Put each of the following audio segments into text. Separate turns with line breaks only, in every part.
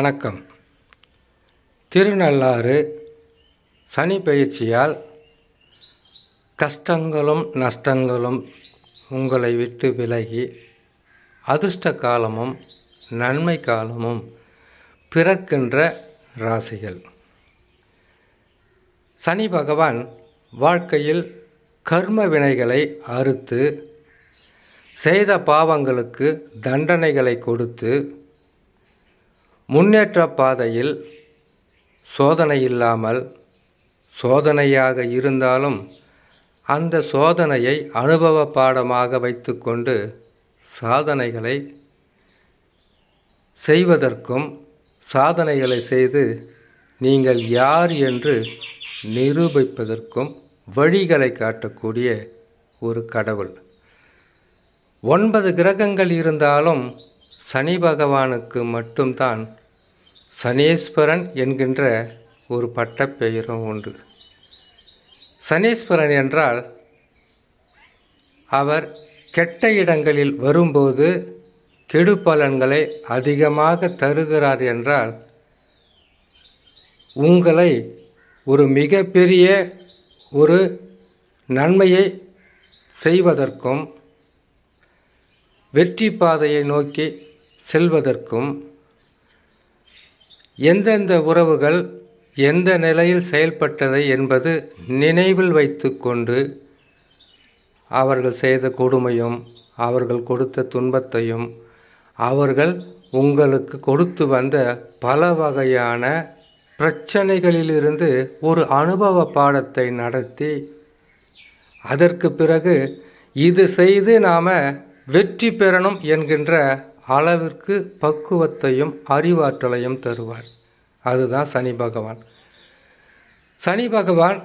வணக்கம். திருநள்ளாறு சனி பயிற்சியால் கஷ்டங்களும் நஷ்டங்களும் உங்களை விட்டு விலகி அதிர்ஷ்ட காலமும் நன்மை காலமும் பிறக்கின்ற ராசிகள். சனி பகவான் வாழ்க்கையில் கர்ம வினைகளை அறுத்து செய்த பாவங்களுக்கு தண்டனைகளை கொடுத்து முன்னேற்ற பாதையில் சோதனை இல்லாமல் சோதனையாக இருந்தாலும் அந்த சோதனையை அனுபவ பாடமாக வைத்துக்கொண்டு சாதனைகளை செய்வதற்கும் சாதனைகளை செய்து நீங்கள் யார் என்று நிரூபிப்பதற்கும் வழிகளை காட்டக்கூடிய ஒரு கடவுள். ஒன்பது கிரகங்கள் இருந்தாலும் சனி பகவானுக்கு மட்டும்தான் சனீஸ்வரன் என்கின்ற ஒரு பட்டப்பெயரும் உண்டு. சனீஸ்வரன் என்றால் அவர் கெட்ட இடங்களில் வரும்போது கெடு பலன்களை அதிகமாக தருகிறார் என்றால் உங்களை ஒரு மிகப்பெரிய ஒரு நன்மையை செய்வதற்கும் வெற்றி பாதையை நோக்கி செல்வதற்கும் எந்தெந்த உறவுகள் எந்த நிலையில் செயல்பட்டதை என்பது நினைவில் வைத்து கொண்டு அவர்கள் செய்த கொடுமையும் அவர்கள் கொடுத்த துன்பத்தையும் அவர்கள் உங்களுக்கு கொடுத்து வந்த பல வகையான பிரச்சனைகளிலிருந்து ஒரு அனுபவ பாடத்தை நடத்தி அதற்கு பிறகு இது செய்து நாம் வெற்றி பெறணும் என்கின்ற அளவிற்கு பக்குவத்தையும் அறிவாற்றலையும் தருவார். அதுதான் சனி பகவான். சனி பகவான்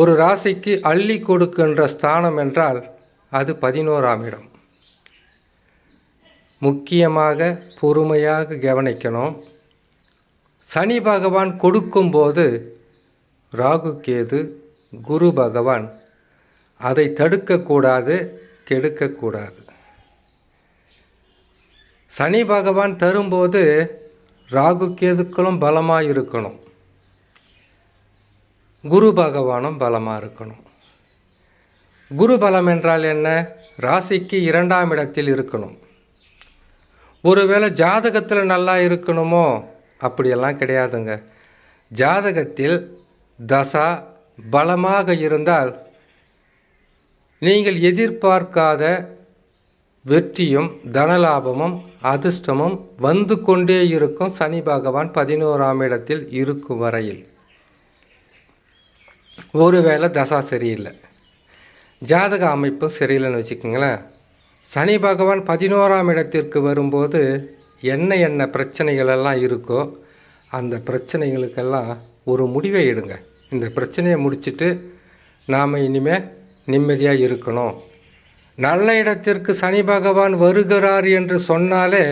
ஒரு ராசிக்கு அள்ளி கொடுக்கின்ற ஸ்தானம் என்றால் அது பதினோராம் இடம். முக்கியமாக பொறுமையாக கவனிக்கணும். சனி பகவான் கொடுக்கும்போது ராகு கேது குரு பகவான். அதை தடுக்கக்கூடாது கெடுக்கக்கூடாது. சனி பகவான் தரும்போது ராகு கேதுக்களும் பலமாக இருக்கணும் குரு பகவானும் பலமாக இருக்கணும் குரு பலம் என்றால் என்ன? ராசிக்கு இரண்டாம் இடத்தில் இருக்கணும். ஒருவேளை ஜாதகத்தில் நல்லா இருக்கணுமோ? அப்படியெல்லாம் கிடையாதுங்க. ஜாதகத்தில் தசா பலமாக இருந்தால் நீங்கள் எதிர்பார்க்காத வெற்றியும் தனலாபமும் அதிர்ஷ்டமும் வந்து கொண்டே இருக்கும் சனி பகவான் பதினோராம் இடத்தில் இருக்கும் வரையில். ஒருவேளை தசா சரியில்லை. ஜாதக அமைப்பு சரியில்லைன்னு வச்சுக்கோங்களேன். சனி பகவான் பதினோராம் இடத்திற்கு வரும்போது என்ன என்ன பிரச்சனைகள் எல்லாம் இருக்கோ அந்த பிரச்சனைகளுக்கெல்லாம் ஒரு முடிவை எடுங்க. இந்த பிரச்சனையை முடிச்சுட்டு நாம் இனிமேல் நிம்மதியாக இருக்கணும். நல்ல இடத்திற்கு சனி பகவான் வருகிறார் என்று சொன்னாலே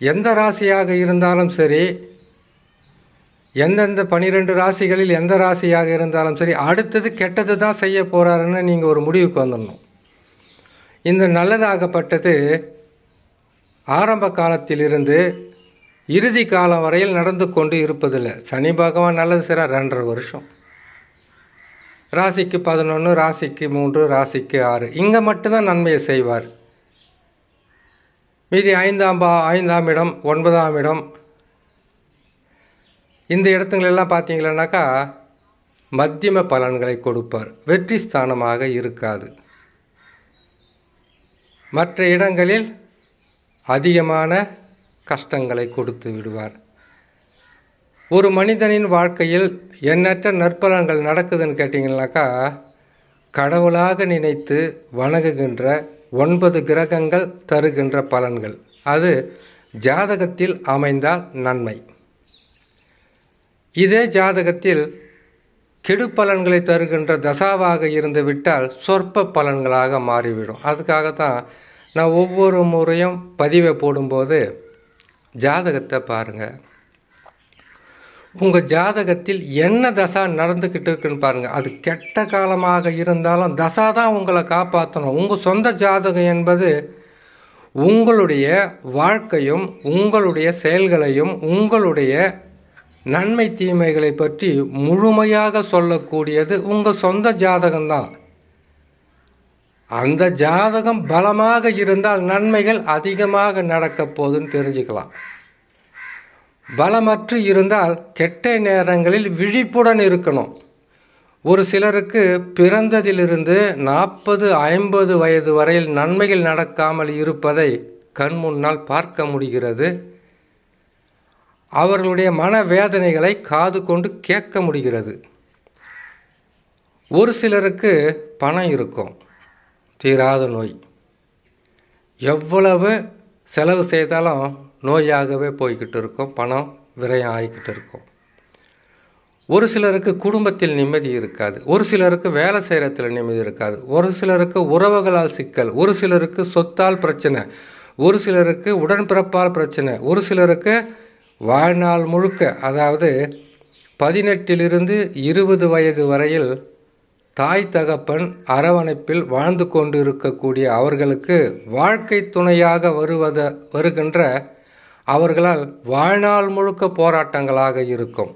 எந்த ராசியாக இருந்தாலும் சரி எந்தெந்த பனிரெண்டு ராசிகளில் எந்த ராசியாக இருந்தாலும் சரி அடுத்தது கெட்டது தான் செய்ய போகிறாருன்னு நீங்கள் ஒரு முடிவுக்கு வந்துடணும். இந்த நல்லதாகப்பட்டது ஆரம்ப காலத்திலிருந்து இறுதி காலம் வரையில் நடந்து கொண்டு இருப்பதில்லை. சனி பகவான் நல்லது செய்கிறார் ரெண்டரை வருஷம். ராசிக்கு பதினொன்று ராசிக்கு மூன்று ராசிக்கு ஆறு. இங்கே மட்டும்தான் நன்மையை செய்வார். மீதி ஐந்தாம் பா ஐந்தாம் இடம் ஒன்பதாம் இடம். இந்த இடத்துங்களெல்லாம் பார்த்தீங்களன்னாக்கா மத்தியம பலன்களை கொடுப்பார். வெற்றி ஸ்தானமாக இருக்காது. மற்ற இடங்களில் அதிகமான கஷ்டங்களை கொடுத்து விடுவார். ஒரு மனிதனின் வாழ்க்கையில் எண்ணற்ற நற்பலன்கள் நடக்குதுன்னு கேட்டிங்கனாக்கா கடவுளாக நினைத்து வணங்குகின்ற ஒன்பது கிரகங்கள் தருகின்ற பலன்கள். அது ஜாதகத்தில் அமைந்தால் நன்மை. இதே ஜாதகத்தில் கெடு பலன்களை தருகின்ற தசாவாக இருந்து விட்டால் சொற்ப பலன்களாக மாறிவிடும். அதுக்காகத்தான் நான் ஒவ்வொரு முறையும் பதிவை போடும்போது ஜாதகத்தை பாருங்கள் உங்கள் ஜாதகத்தில் என்ன தசா நடந்துக்கிட்டு இருக்குன்னு பாருங்கள் அது கெட்ட காலமாக இருந்தாலும் தசா தான் உங்களை காப்பாற்றணும் உங்கள் சொந்த ஜாதகம் என்பது உங்களுடைய வாழ்க்கையும் உங்களுடைய செயல்களையும் உங்களுடைய நன்மை தீமைகளை பற்றி முழுமையாக சொல்லக்கூடியது உங்கள் சொந்த ஜாதகம்தான் அந்த ஜாதகம் பலமாக இருந்தால் நன்மைகள் அதிகமாக நடக்கப் போகுதுன்னு தெரிஞ்சுக்கலாம். பலமற்று இருந்தால் கெட்ட நேரங்களில் விழிப்புடன் இருக்கணும். ஒரு சிலருக்கு பிறந்ததிலிருந்து நாற்பது ஐம்பது வயது வரையில் நன்மைகள் நடக்காமல் இருப்பதை கண் முன்னால் பார்க்க முடிகிறது. அவர்களுடைய மனவேதனைகளை காது கொண்டு கேட்க முடிகிறது. ஒரு சிலருக்கு பணம் இருக்கும். தீராத நோய். எவ்வளவு செலவு செய்தாலும் நோயாகவே போய்கிட்டு இருக்கும் பணம் விரயம் ஆகிக்கிட்டு இருக்கும். ஒரு சிலருக்கு குடும்பத்தில் நிம்மதி இருக்காது ஒரு சிலருக்கு வேலை செய்கிறத்துல நிம்மதி இருக்காது ஒரு சிலருக்கு உறவுகளால் சிக்கல் ஒரு சிலருக்கு சொத்தால் பிரச்சனை ஒரு சிலருக்கு உடன்பிறப்பால் பிரச்சனை ஒரு சிலருக்கு வாழ்நாள் முழுக்க அதாவது பதினெட்டிலிருந்து இருபது வயது வரையில் தாய் தகப்பன் அரவணைப்பில் வாழ்ந்து கொண்டு இருக்கக்கூடிய அவர்களுக்கு வாழ்க்கை துணையாக வருவத வருகின்ற அவர்களால் வாழ்நாள் முழுக்க போராட்டங்களாக இருக்கும்.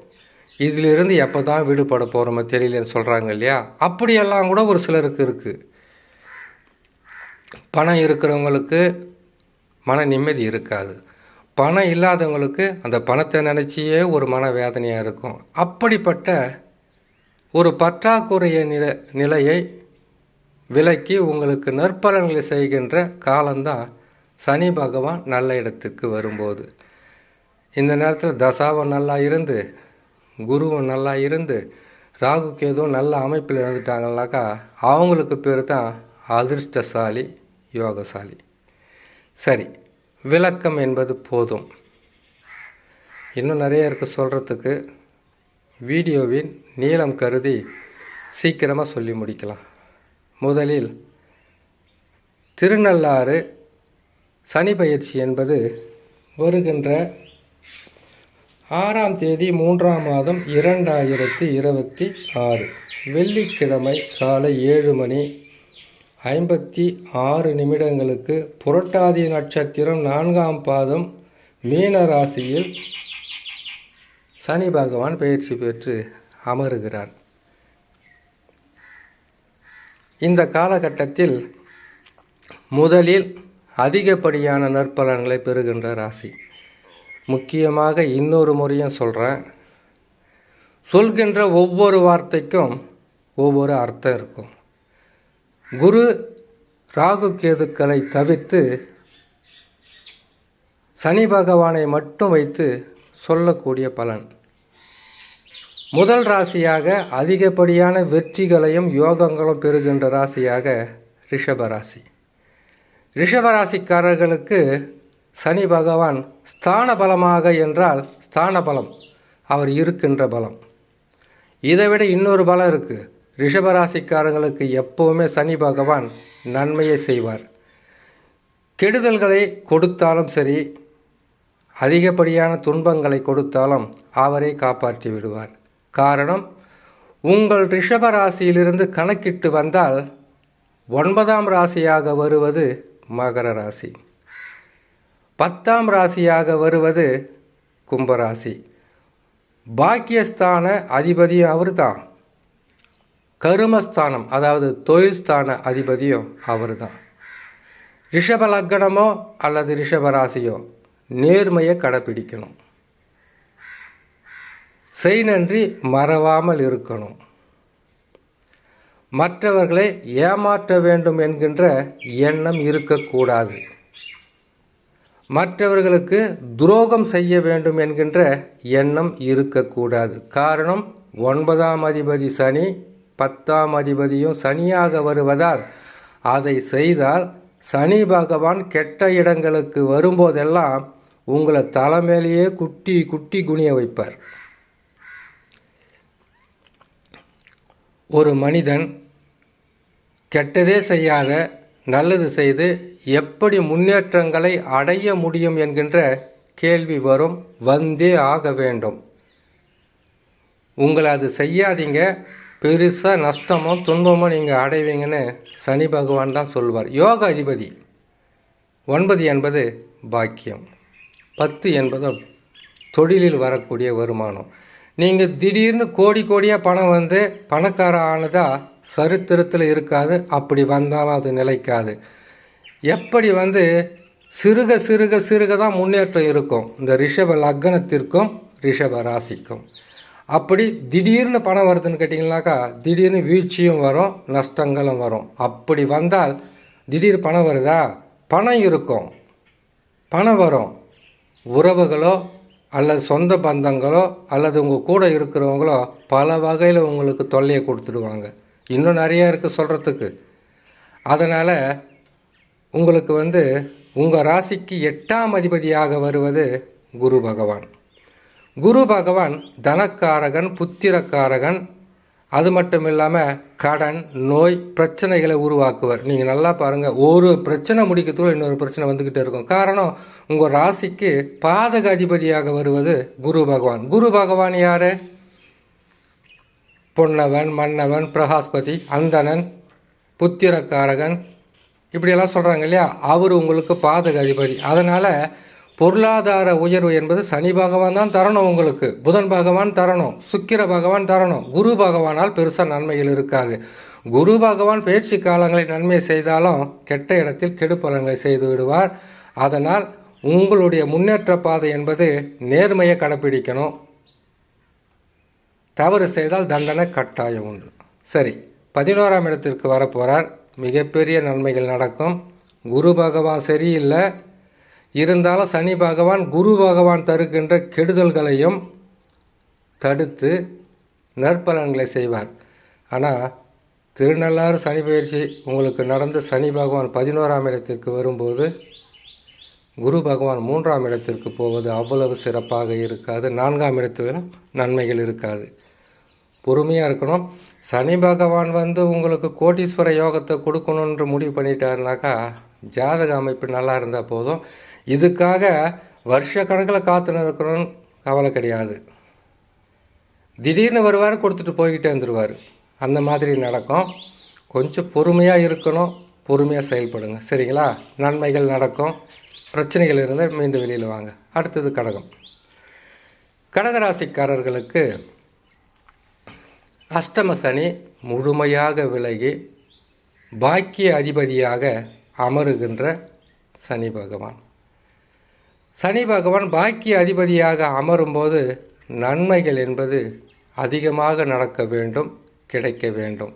இதிலிருந்து எப்போ தான் விடுபட போகிறோமோ தெரியலன்னு சொல்கிறாங்க இல்லையா? அப்படியெல்லாம் கூட ஒரு சிலருக்கு இருக்குது பணம் இருக்கிறவங்களுக்கு மன நிம்மதி இருக்காது. பணம் இல்லாதவங்களுக்கு அந்த பணத்தை நினச்சியே ஒரு மன வேதனையாக இருக்கும். அப்படிப்பட்ட ஒரு பற்றாக்குறைய நில நிலையை விலக்கி உங்களுக்கு நற்பலன்களை செய்கின்ற காலம்தான் சனி பகவான் நல்ல இடத்துக்கு வரும்போது. இந்த நேரத்தில் தசாவும் நல்லா இருந்து குருவும் நல்லா இருந்து ராகு எதுவும் நல்ல அமைப்பில் இருந்துட்டாங்கனாக்கா அவங்களுக்கு பேர் தான் அதிர்ஷ்டசாலி யோகசாலி. சரி விளக்கம் என்பது போதும். இன்னும் நிறைய இருக்குது சொல்கிறதுக்கு வீடியோவின் நீளம் கருதி சீக்கிரமாக சொல்லி முடிக்கலாம். முதலில் திருநள்ளாறு சனி பயிற்சி என்பது வருகின்ற ஆறாம் தேதி மூன்றாம் மாதம் இரண்டாயிரத்தி இருபத்தி ஆறு. வெள்ளிக்கிழமை காலை ஏழு மணி ஐம்பத்தி ஆறு நிமிடங்களுக்கு புரட்டாதி நட்சத்திரம் நான்காம் பாதம் மீன ராசியில் சனி பகவான் பயிற்சி பெற்று அமருகிறார். இந்த காலகட்டத்தில் முதலில் அதிகப்படியான நற்பலன்களை பெறுகின்ற ராசி. முக்கியமாக இன்னொரு முறையும் சொல்கிறேன் சொல்கின்ற ஒவ்வொரு வார்த்தைக்கும் ஒவ்வொரு அர்த்தம் இருக்கும். குரு ராகு கேதுக்களை தவிர்த்து சனி பகவானை மட்டும் வைத்து சொல்லக்கூடிய பலன். முதல் ராசியாக அதிகப்படியான வெற்றிகளையும் யோகங்களும் பெறுகின்ற ராசியாக ரிஷப ராசி. ரிஷபராசிக்காரர்களுக்கு சனி பகவான் ஸ்தான பலமாக என்றால் ஸ்தான பலம் அவர் இருக்கின்ற பலம். இதை விட இன்னொரு பலம் இருக்குது ரிஷபராசிக்காரங்களுக்கு எப்போவுமே சனி பகவான் நன்மையை செய்வார். கெடுதல்களை கொடுத்தாலும் சரி அதிகப்படியான துன்பங்களை கொடுத்தாலும் அவரை காப்பாற்றி விடுவார். காரணம் உங்கள் ரிஷப ராசியிலிருந்து கணக்கிட்டு வந்தால் ஒன்பதாம் ராசியாக வருவது மகர ராசி. பத்தாம் ராசியாக வருவது கும்பராசி பாக்கியஸ்தான அதிபதியும் அவர் தான் கருமஸ்தானம் அதாவது தொழில்ஸ்தான அதிபதியும் அவர் தான் ரிஷப லக்கணமோ அல்லது ரிஷப ராசியோ நேர்மையை கடைப்பிடிக்கணும். செய் நன்றி மறவாமல் இருக்கணும். மற்றவர்களை ஏமாற்ற வேண்டும் என்கின்ற எண்ணம் இருக்கக்கூடாது. மற்றவர்களுக்கு துரோகம் செய்ய வேண்டும் என்கின்ற எண்ணம் இருக்கக்கூடாது. காரணம் ஒன்பதாம் அதிபதி சனி பத்தாம் அதிபதியும் சனியாக வருவதால் அதை செய்தால் சனி பகவான் கெட்ட இடங்களுக்கு வரும்போதெல்லாம் உங்களை தலைமையிலேயே குட்டி குட்டி குனிய வைப்பார். ஒரு மனிதன் கெட்டதே செய்யாத நல்லது செய்து எப்படி முன்னேற்றங்களை அடைய முடியும் என்கின்ற கேள்வி வரும் வந்தே ஆக வேண்டும். உங்களை அது செய்யாதீங்க. பெருசாக நஷ்டமோ துன்பமோ நீங்கள் அடைவீங்கன்னு சனி பகவான் தான் சொல்வார். யோக அதிபதி. ஒன்பது என்பது பாக்கியம். பத்து என்பது தொழிலில் வரக்கூடிய வருமானம். நீங்கள் திடீர்னு கோடி கோடியாக பணம் வந்து பணக்கார ஆனதா சரித்திரத்தில் இருக்காது. அப்படி வந்தாலும் அது நிலைக்காது. எப்படி வந்து சிறுக சிறுக சிறுக தான் முன்னேற்றம் இருக்கும். இந்த ரிஷப லக்னத்திற்கும் ரிஷப ராசிக்கும். அப்படி திடீர்னு பணம் வருதுன்னு கேட்டிங்கனாக்கா திடீர்னு வீழ்ச்சியும் வரும் நஷ்டங்களும் வரும். அப்படி வந்தால் திடீர் பணம் வருதா? பணம் இருக்கும். பணம் வரும். உறவுகளோ அல்லது சொந்த பந்தங்களோ அல்லது உங்கள் கூட இருக்கிறவங்களோ பல வகையில் உங்களுக்கு தொல்லையை கொடுத்துடுவாங்க. இன்னும் நிறையா இருக்குது சொல்கிறதுக்கு அதனால் உங்களுக்கு வந்து உங்கள் ராசிக்கு எட்டாம் அதிபதியாக வருவது குரு பகவான். குரு பகவான் தனக்காரகன் புத்திரக்காரகன் அது மட்டும் இல்லாமல் கடன் நோய் பிரச்சனைகளை உருவாக்குவார். நீங்கள் நல்லா பாருங்கள் ஒரு பிரச்சனை முடிக்கிறதுக்குள்ள இன்னொரு பிரச்சனை வந்துக்கிட்டே இருக்கும். காரணம் உங்கள் ராசிக்கு பாதக அதிபதியாக வருவது குரு பகவான். குரு பகவான் யார்? பொன்னவன் மன்னவன் பிரகாஸ்பதி அந்தணன் புத்திரக்காரகன். இப்படியெல்லாம் சொல்கிறாங்க இல்லையா? அவர் உங்களுக்கு பாதக அதிபதி. அதனால் பொருளாதார உயர்வு என்பது சனி பகவான் தான் தரணும் உங்களுக்கு. புதன் பகவான் தரணும். சுக்கிர பகவான் தரணும். குரு பகவானால் பெருசாக நன்மைகள் இருக்காது. குரு பகவான் பேச்சு காலங்களில் நன்மை செய்தாலும் கெட்ட இடத்தில் கெடுப்பலங்களை செய்து விடுவார். அதனால் உங்களுடைய முன்னேற்ற பாதை என்பது நேர்மையை கடைப்பிடிக்கணும். தவறு செய்தால் தண்டனை கட்டாயம் உண்டு. சரி பதினோராம் இடத்திற்கு வரப்போகிறார் மிகப்பெரிய நன்மைகள் நடக்கும். குரு பகவான் சரியில்லை. இருந்தாலும் சனி பகவான் குரு பகவான் தருகின்ற கெடுதல்களையும் தடுத்து நற்பலன்களை செய்வார். ஆனால் திருநள்ளாறு சனி பயிற்சி உங்களுக்கு நடந்து சனி பகவான் பதினோராம் இடத்திற்கு வரும்போது குரு பகவான் மூன்றாம் இடத்திற்கு போவது அவ்வளவு சிறப்பாக இருக்காது. நான்காம் இடத்திலும் நன்மைகள் இருக்காது. பொறுமையாக இருக்கணும். சனி பகவான் வந்து உங்களுக்கு கோட்டீஸ்வர யோகத்தை கொடுக்கணுன்ற முடிவு பண்ணிட்டாருனாக்கா ஜாதக அமைப்பு நல்லா இருந்தால் போதும். இதுக்காக வருஷ கணக்கில் காத்துன்னு இருக்கணும்னு கவலை கிடையாது. திடீர்னு வருவார் கொடுத்துட்டு போய்கிட்டே வந்துடுவார் அந்த மாதிரி நடக்கும். கொஞ்சம் பொறுமையாக இருக்கணும். பொறுமையாக செயல்படுங்க. சரிங்களா? நன்மைகள் நடக்கும். பிரச்சனைகள் இருந்தால் மீண்டும் வெளியில் வாங்க. அடுத்தது கடகம். கடகராசிக்காரர்களுக்கு அஷ்டம சனி முழுமையாக விலகி பாக்கிய அதிபதியாக அமருகின்ற சனி பகவான். சனி பகவான் பாக்கிய அதிபதியாக அமரும்போது நன்மைகள் என்பது அதிகமாக நடக்க வேண்டும் கிடைக்க வேண்டும்.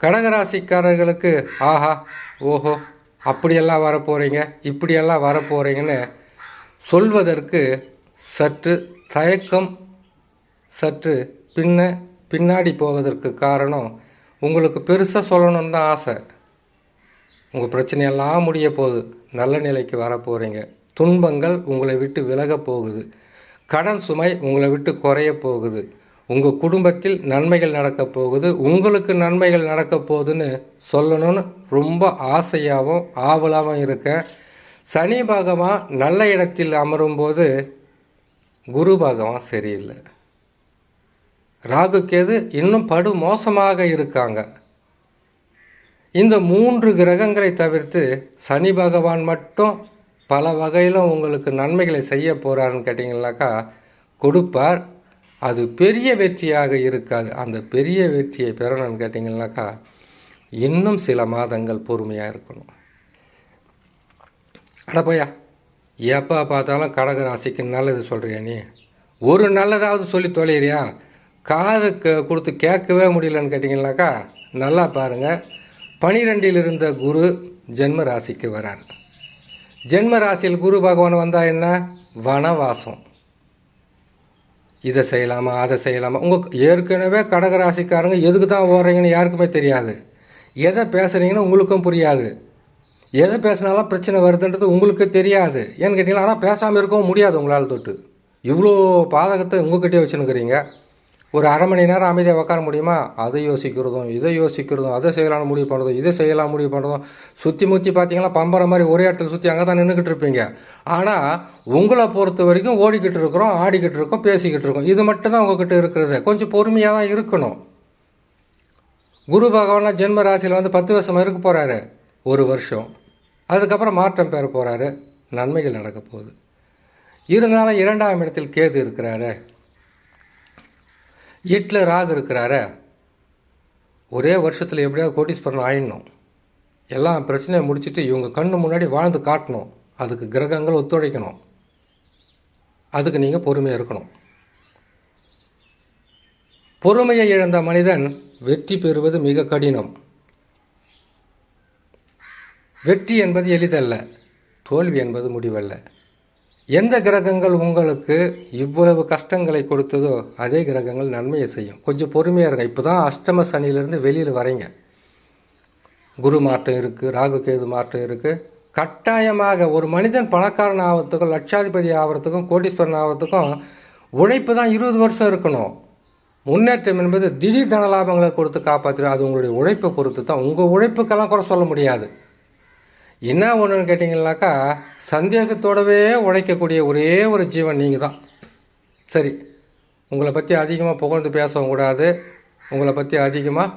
கடகராசிக்காரர்களுக்கு ஆஹா ஓஹோ அப்படியெல்லாம் வரப்போகிறீங்க இப்படியெல்லாம் வரப்போகிறீங்கன்னு சொல்வதற்கு சற்று தயக்கம் சற்று பின்ன பின்னாடி போவதற்கு காரணம் உங்களுக்கு பெருசாக சொல்லணும்னு தான் ஆசை. உங்கள் பிரச்சனையெல்லாம் முடிய போகுது. நல்ல நிலைக்கு வரப்போகிறீங்க துன்பங்கள் உங்களை விட்டு விலகப் போகுது. கடன் சுமை உங்களை விட்டு குறைய போகுது. உங்கள் குடும்பத்தில் நன்மைகள் நடக்கப் போகுது. உங்களுக்கு நன்மைகள் நடக்க போகுதுன்னு சொல்லணும்னு ரொம்ப ஆசையாகவும் ஆவலாகவும் இருக்கேன். சனி பகவான் நல்ல இடத்தில் அமரும்போது குரு பகவான் சரியில்லை. ராகு கேது இன்னும் படு மோசமாக இருக்காங்க. இந்த மூன்று கிரகங்களை தவிர்த்து சனி பகவான் மட்டும் பல வகையில் உங்களுக்கு நன்மைகளை செய்ய போகிறாருன்னு கேட்டிங்கனாக்கா கொடுப்பார். அது பெரிய வெற்றியாக இருக்காது. அந்த பெரிய வெற்றியை பெறணும்னு கேட்டிங்கனாக்கா இன்னும் சில மாதங்கள் பொறுமையாக இருக்கணும். அட எப்போ பார்த்தாலும் கடக ராசிக்கு நல்லது சொல்கிறியா நீ? ஒரு நல்லதாவது சொல்லி தொலைகிறியா காது கொடுத்து கேட்கவே முடியலன்னு கேட்டிங்கனாக்கா நல்லா பாருங்கள் பனிரெண்டில் இருந்த குரு ஜென்ம ராசிக்கு வரார். ஜென்ம ராசியில் குரு பகவான் வந்தால் என்ன? வனவாசம். இதை செய்யலாமா அதை செய்யலாமா? உங்கள் ஏற்கனவே கடக ராசிக்காரங்க எதுக்கு தான் ஓடுறீங்கன்னு யாருக்குமே தெரியாது. எதை பேசுகிறீங்கன்னு உங்களுக்கும் புரியாது. எதை பேசினாலும் பிரச்சனை வருதுன்றது உங்களுக்கு தெரியாது. ஏன்னு கேட்டிங்கன்னா ஆனால் பேசாமல் இருக்கவும் முடியாது உங்களால் தொட்டு. இவ்வளோ பாதகத்தை உங்ககிட்டே வச்சுன்னுக்கிறீங்க. ஒரு அரை மணி நேரம் அமைதியாக உட்கார முடியுமா? அதை யோசிக்கிறதும் இதை யோசிக்கிறதும் அதை செய்யலாம்னு முடிவு பண்ணுறதும் இதை செய்யலாம் முடிவு பண்ணுறதும் சுற்றி முற்றி பார்த்தீங்கன்னா பம்பரை மாதிரி ஒரே இடத்துல சுற்றி அங்கே தான் நின்றுக்கிட்டு இருப்பீங்க. ஆனால் உங்களை பொறுத்த வரைக்கும் ஓடிக்கிட்டு இருக்கிறோம் ஆடிக்கிட்டு இருக்கோம் பேசிக்கிட்டு இருக்கோம். இது மட்டும் தான் உங்ககிட்ட இருக்கிறது. கொஞ்சம் பொறுமையாக தான் இருக்கணும். குரு பகவானா ஜென்ம ராசியில் வந்து பத்து வருஷம் இருக்க போகிறாரு ஒரு வருஷம். அதுக்கப்புறம் மாற்றம் பெற போகிறாரு நன்மைகள் நடக்க போகுது. இருந்தாலும் இரண்டாம் இடத்தில் கேது இருக்கிறாரு. எட்டில் ராகு இருக்கிறாரு ஒரே வருஷத்தில் எப்படியாவது கோட்டீஸ்வரன் ஆயிடணும். எல்லா பிரச்சனையை முடிச்சுட்டு இவங்க கண்ணு முன்னாடி வாழ்ந்து காட்டணும். அதுக்கு கிரகங்கள் ஒத்துழைக்கணும். அதுக்கு நீங்கள் பொறுமையாக இருக்கணும். பொறுமையை இழந்த மனிதன் வெற்றி பெறுவது மிக கடினம். வெற்றி என்பது எளிதல்ல தோல்வி என்பது முடிவல்ல. எந்த கிரகங்கள் உங்களுக்கு இவ்வளவு கஷ்டங்களை கொடுத்ததோ அதே கிரகங்கள் நன்மையை செய்யும். கொஞ்சம் பொறுமையாக இருங்க. இப்போ தான் அஷ்டம சனியிலேருந்து வெளியில் வரீங்க. குரு மாற்றம் இருக்குது ராகு கேது மாற்றம் இருக்குது கட்டாயமாக ஒரு மனிதன் பணக்காரன் ஆகிறதுக்கும் லட்சாதிபதி ஆகிறதுக்கும் கோடீஸ்வரன் ஆகிறதுக்கும் உழைப்பு தான் இருபது வருஷம் இருக்கணும். முன்னேற்றம் என்பது திடீர் தன லாபங்களை கொடுத்து காப்பாற்றிடும் அது உங்களுடைய உழைப்பை பொறுத்து தான் உங்கள் உழைப்புக்கெல்லாம் குறை சொல்ல முடியாது. என்ன ஒன்றுன்னு கேட்டிங்கனாக்கா சந்தேகத்தோடவே உழைக்கக்கூடிய ஒரே ஒரு ஜீவன் நீங்கள் தான் சரி உங்களை பற்றி அதிகமாக புகழ்ந்து பேசவும் கூடாது. உங்களை பற்றி அதிகமாக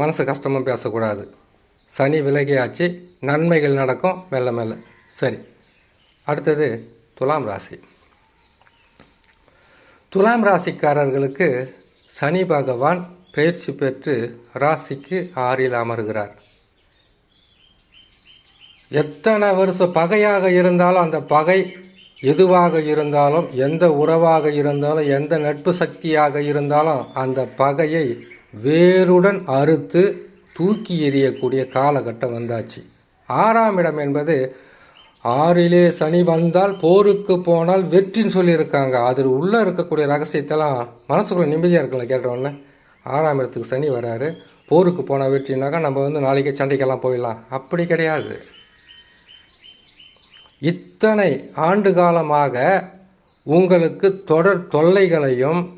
மனசு கஷ்டமாக பேசக்கூடாது. சனி விலகியாச்சு நன்மைகள் நடக்கும் மெல்ல மெல்ல. சரி அடுத்தது துலாம் ராசி. துலாம் ராசிக்காரர்களுக்கு சனி பகவான் பயிற்சி பெற்று ராசிக்கு ஆறில் அமர்கிறார். எத்தனை வருஷம் பகையாக இருந்தாலும் அந்த பகை எதுவாக இருந்தாலும் எந்த உறவாக இருந்தாலும் எந்த நட்பு சக்தியாக இருந்தாலும் அந்த பகையை வேருடன் அறுத்து தூக்கி எறியக்கூடிய காலகட்டம் வந்தாச்சு. ஆறாம் இடம் என்பது ஆறிலே சனி வந்தால் போருக்கு போனால் வெற்றின்னு சொல்லியிருக்காங்க. அதில் உள்ளே இருக்கக்கூடிய ரகசியத்தெல்லாம் மனசுக்குள்ளே நிம்மதியாக இருக்கல கேட்டோன்னே ஆறாம் இடத்துக்கு சனி வராரு. போருக்கு போனால் வெற்றினாக்கா நம்ம வந்து நாளைக்கே சண்டைக்கெல்லாம் போயிடலாம். அப்படி கிடையாது. இத்தனை ஆண்டு காலமாக உங்களுக்கு தொடர் தொல்லைகளையும்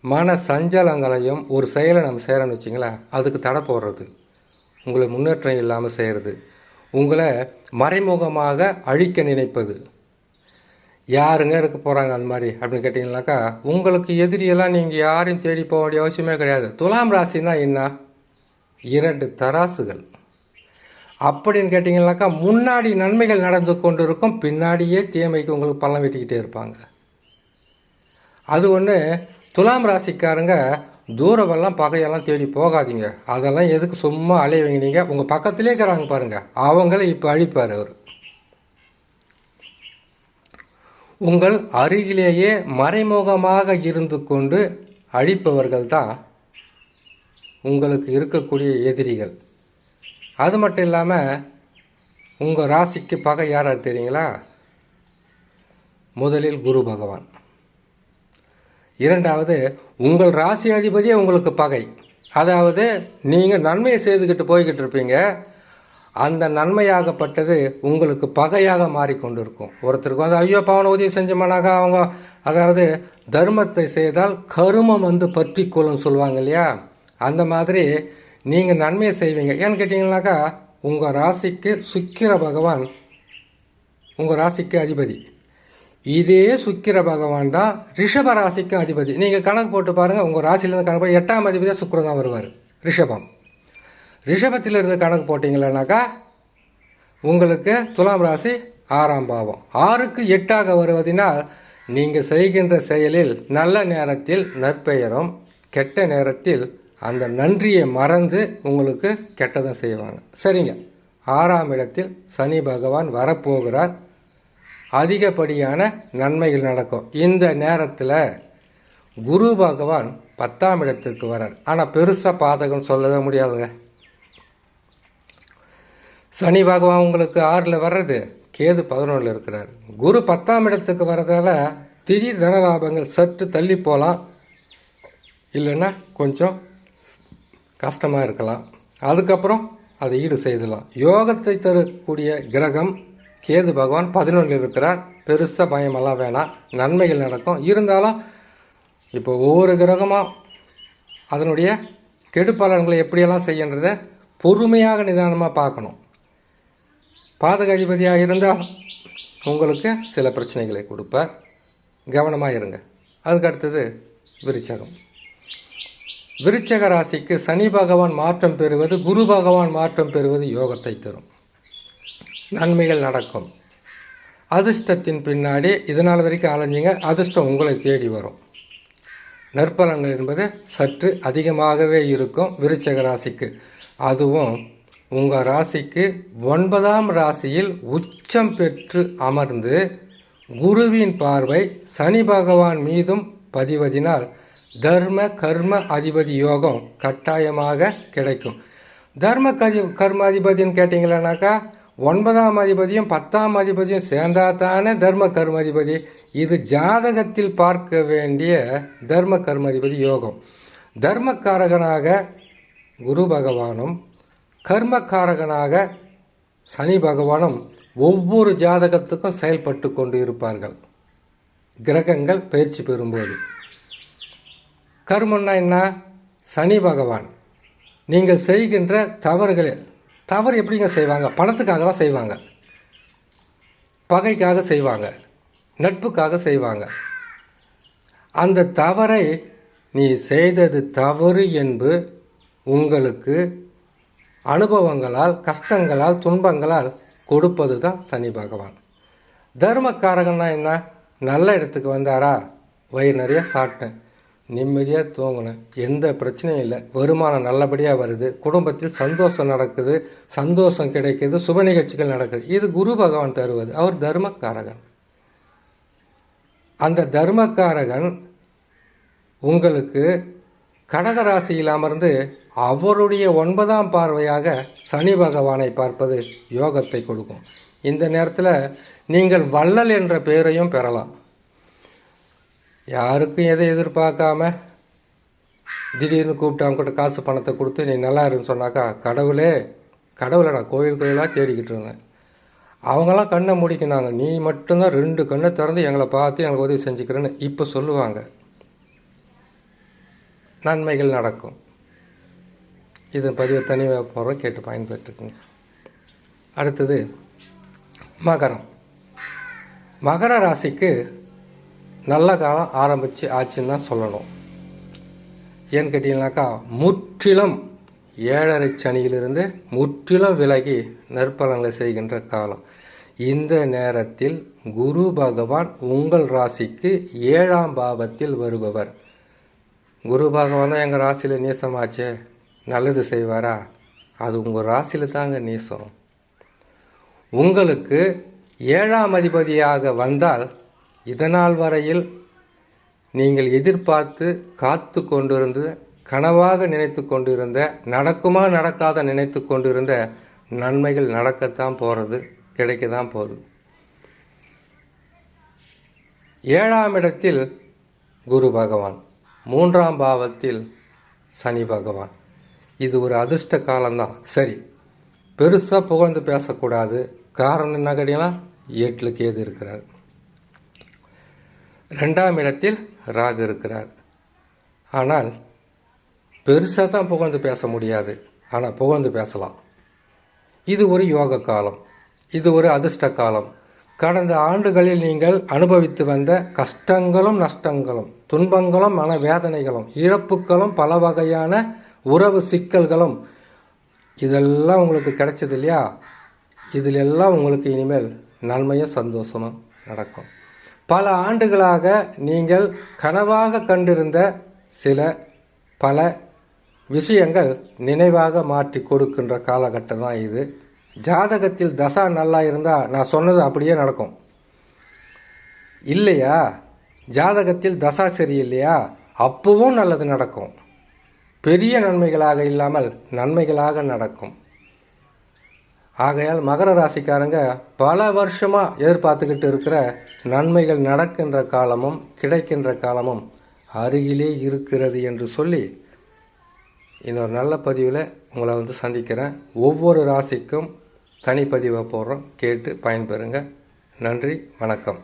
மன சஞ்சலங்களையும் ஒரு செயலை நம்ம செய்கிறோன்னு வச்சிங்களேன் அதுக்கு தடை போடுறது. உங்களை முன்னேற்றம் இல்லாமல் செய்கிறது உங்களை மறைமுகமாக அழிக்க நினைப்பது. யாருங்க இருக்க போகிறாங்க அந்த மாதிரி அப்படின்னு கேட்டிங்கனாக்கா உங்களுக்கு எதிரியெல்லாம் நீங்கள் யாரையும் தேடி போக வேண்டிய அவசியமே கிடையாது. துலாம் ராசினா என்ன? இரண்டு தராசுகள். அப்படின்னு கேட்டிங்கனாக்கா முன்னாடி நன்மைகள் நடந்து கொண்டு இருக்கும் பின்னாடியே தீமைக்கு உங்களுக்கு பள்ளம் வெட்டிக்கிட்டே இருப்பாங்க. அது ஒன்று துலாம் ராசிக்காரங்க தூரமெல்லாம் பகையெல்லாம் தேடி போகாதீங்க. அதெல்லாம் எதுக்கு சும்மா அலைவீங்க நீங்கள் உங்கள் பக்கத்துலேயே இருக்கிறாங்க பாருங்கள் அவங்கள இப்போ அழிப்பார் அவர். உங்கள் அருகிலேயே மறைமுகமாக இருந்து கொண்டு அழிப்பவர்கள் தான் உங்களுக்கு இருக்கக்கூடிய எதிரிகள். அது மட்டும் இல்லாமல் உங்கள் ராசிக்கு பகை யாரார் தெரியுங்களா? முதலில் குரு பகவான். இரண்டாவது உங்கள் ராசி அதிபதியே உங்களுக்கு பகை. அதாவது நீங்கள் நன்மையை செய்துக்கிட்டு போய்கிட்டு இருப்பீங்க. அந்த நன்மையாகப்பட்டது உங்களுக்கு பகையாக மாறிக்கொண்டு இருக்கும் ஒருத்தருக்கு வந்து ஐயோ பவன உதவி செஞ்சோம்னாக்கா அவங்க அதாவது தர்மத்தை செய்தால் கருமம் வந்து பற்றி கொள்ளும் சொல்லுவாங்க இல்லையா? அந்த மாதிரி நீங்கள் நன்மையை செய்வீங்க. ஏன்னு கேட்டிங்கனாக்கா உங்கள் ராசிக்கு சுக்கிர பகவான் உங்கள் ராசிக்கு அதிபதி. இதே சுக்கிர பகவான் தான் ரிஷப ராசிக்கும் அதிபதி. நீங்கள் கணக்கு போட்டு பாருங்கள் உங்கள் ராசியிலேருந்து கணக்கு போட்டு எட்டாம் அதிபதியாக சுக்கரம் தான் வருவார் ரிஷபம். ரிஷபத்திலிருந்து கணக்கு போட்டிங்களேனாக்கா உங்களுக்கு துலாம் ராசி ஆறாம் பாவம். ஆறுக்கு எட்டாக வருவதனால் நீங்கள் செய்கின்ற செயலில் நல்ல நேரத்தில் நற்பெயரும் கெட்ட நேரத்தில் அந்த நன்றியை மறந்து உங்களுக்கு கெட்டதை செய்வாங்க. சரிங்க. ஆறாம் இடத்தில் சனி பகவான் வரப்போகிறார். அதிகப்படியான நன்மைகள் நடக்கும். இந்த நேரத்தில் குரு பகவான் பத்தாம் இடத்திற்கு வரார். ஆனால் பெருசாக பாதகம் சொல்லவே முடியாதுங்க. சனி பகவான் உங்களுக்கு ஆறில் வர்றது கேது பதினொன்றில் இருக்கிறார். குரு பத்தாம் இடத்துக்கு வர்றதால திடீர் தன லாபங்கள் சற்று தள்ளி போகலாம் இல்லைன்னா கொஞ்சம் கஷ்டமாக இருக்கலாம். அதுக்கப்புறம் அதை ஈடு செய்தலாம். யோகத்தை தரக்கூடிய கிரகம் கேது பகவான் பதினொன்றில் இருக்கிறார். பெருசாக பயமெல்லாம் வேணாம். நன்மைகள் நடக்கும். இருந்தாலும் இப்போ ஒவ்வொரு கிரகமும் அதனுடைய கெடுப்பலன்களை எப்படியெல்லாம் செய்யன்றதை பொறுமையாக நிதானமாக பார்க்கணும். பாதக அதிபதியாக இருந்தால் உங்களுக்கு சில பிரச்சனைகளை கொடுப்பார். கவனமாக இருங்க. அதுக்கு அடுத்தது விருச்சகம். விருச்சக ராசிக்கு சனி பகவான் மாற்றம் பெறுவது குரு பகவான் மாற்றம் பெறுவது யோகத்தை தரும். நன்மைகள் நடக்கும். அதிர்ஷ்டத்தின் பின்னாடி இதனால் வரைக்கும் அலைஞ்சிங்க அதிர்ஷ்டம் உங்களை தேடி வரும். நற்பலன்கள் என்பது சற்று அதிகமாகவே இருக்கும் விருச்சக ராசிக்கு. அதுவும் உங்கள் ராசிக்கு ஒன்பதாம் ராசியில் உச்சம் பெற்று அமர்ந்து குருவின் பார்வை சனி பகவான் மீதும் பதிவதினால் தர்ம கர்ம அதிபதி யோகம் கட்டாயமாக கிடைக்கும். தர்ம கதி கர்ம அதிபதின்னு கேட்டிங்களேனாக்கா ஒன்பதாம் அதிபதியும் பத்தாம் அதிபதியும் சேர்ந்தா தானே தர்ம கர்மாதிபதி இது ஜாதகத்தில் பார்க்க வேண்டிய தர்ம கர்மாதிபதி யோகம். தர்மக்காரகனாக குரு பகவானும் கர்மக்காரகனாக சனி பகவானும் ஒவ்வொரு ஜாதகத்துக்கும் செயல்பட்டு கொண்டு இருப்பார்கள். கிரகங்கள் பயிற்சி பெறும்போது. கர்மம்னா என்ன? சனி பகவான். நீங்கள் செய்கின்ற தவறுகளை தவறு எப்படிங்க செய்வாங்க? பணத்துக்காக தான் செய்வாங்க. பகைக்காக செய்வாங்க. நட்புக்காக செய்வாங்க. அந்த தவறை நீ செய்தது தவறு என்பது உங்களுக்கு அனுபவங்களால் கஷ்டங்களால் துன்பங்களால் கொடுப்பது தான் சனி பகவான். தர்மக்காரகன்னா என்ன? நல்ல இடத்துக்கு வந்தாரா? வயிறு நிறைய சாப்பிட்டேன். நிம்மதியாக தூங்கினேன் எந்த பிரச்சனையும் இல்லை. வருமானம் நல்லபடியாக வருது. குடும்பத்தில் சந்தோஷம் நடக்குது. சந்தோஷம் கிடைக்குது. சுப நிகழ்ச்சிகள் நடக்குது. இது குரு பகவான் தருவது. அவர் தர்மக்காரகன். அந்த தர்மக்காரகன் உங்களுக்கு கடகராசியில் அமர்ந்து அவருடைய ஒன்பதாம் பார்வையாக சனி பகவானை பார்ப்பது யோகத்தை கொடுக்கும். இந்த நேரத்தில் நீங்கள் வள்ளல் என்ற பெயரையும் பெறலாம். யாருக்கும் எதை எதிர்பார்க்காம திடீர்னு கூப்பிட்டு அவங்க கூட காசு பணத்தை கொடுத்து நீ நல்லா இருன்னு சொன்னாக்கா கடவுளே கடவுளை நான் கோயில் கோயிலாக தேடிக்கிட்டு இருந்தேன். அவங்களாம் கண்ணை முடிக்கினாங்க. நீ மட்டும்தான் ரெண்டு கண்ணை திறந்து எங்களை பார்த்து எங்களுக்கு உதவி செஞ்சுக்கிறேன்னு இப்போ சொல்லுவாங்க. நன்மைகள் நடக்கும். இது பதிவு தனியாக போகிறோம் கேட்டு பயன்பெற்றுக்குங்க. அடுத்தது மகரம். மகர ராசிக்கு நல்ல காலம் ஆரம்பித்து ஆச்சுன்னு தான் சொல்லணும். ஏன்னு கேட்டிங்கனாக்கா முற்றிலும் ஏழரை சனியிலிருந்து முற்றிலும் விலகி நற்பலங்களை செய்கின்ற காலம். இந்த நேரத்தில் குரு பகவான் உங்கள் ராசிக்கு ஏழாம் பாவத்தில் வருபவர். குரு பகவான் தான் எங்கள் ராசியில் நீசமாச்சே. நல்லது செய்வாரா? அது உங்கள் ராசியில் தாங்க நீசம். உங்களுக்கு ஏழாம் அதிபதியாக வந்தால் இதனால் வரையில் நீங்கள் எதிர்பார்த்து காத்து கொண்டிருந்து கனவாக நினைத்து கொண்டிருந்த நடக்குமா நடக்காத நினைத்து கொண்டிருந்த நன்மைகள் நடக்கத்தான் போகிறது கிடைக்க தான் போகுது. ஏழாம் இடத்தில் குரு பகவான் மூன்றாம் பாவத்தில் சனி பகவான். இது ஒரு அதிர்ஷ்ட காலம்தான். சரி பெருசாக புகழ்ந்து பேசக்கூடாது. காரணம் என்ன கேட்டீங்கன்னா எட்டில் கேது இருக்கிறார். ரெண்டாம் இடத்தில் ராகு இருக்கிறார். ஆனால் பெருசாக தான் புகழ்ந்து பேச முடியாது. ஆனால் புகழ்ந்து பேசலாம். இது ஒரு யோக காலம். இது ஒரு அதிர்ஷ்ட காலம். கடந்த ஆண்டுகளில் நீங்கள் அனுபவித்து வந்த கஷ்டங்களும் நஷ்டங்களும் துன்பங்களும் மன வேதனைகளும் இழப்புகளும் பல வகையான உறவு சிக்கல்களும் இதெல்லாம் உங்களுக்கு கிடைச்சது இல்லையா? இதில் எல்லாம் உங்களுக்கு இனிமேல் நன்மையும் சந்தோஷமும் நடக்கும். பல ஆண்டுகளாக நீங்கள் கனவாக கண்டிருந்த சில பல விஷயங்கள் நினைவாக மாற்றி கொடுக்கின்ற காலகட்டம் தான் இது. ஜாதகத்தில் தசா நல்லா இருந்தால் நான் சொன்னது அப்படியே நடக்கும். இல்லையா? ஜாதகத்தில் தசா சரியில்லையா? அப்பவும் நல்லது நடக்கும். பெரிய நன்மைகளாக இல்லாமல் நன்மைகளாக நடக்கும். ஆகையால் மகர ராசிக்காரங்க பல வருஷமாக எதிர்பார்த்துக்கிட்டு இருக்கிற நன்மைகள் நடக்கின்ற காலமும் கிடைக்கின்ற காலமும் அருகிலே இருக்கிறது என்று சொல்லி இன்னொரு நல்ல பதிவில் உங்களை வந்து சந்திக்கிறேன். ஒவ்வொரு ராசிக்கும் தனிப்பதிவை போடுறோம். கேட்டு பயன்பெறுங்க. நன்றி வணக்கம்.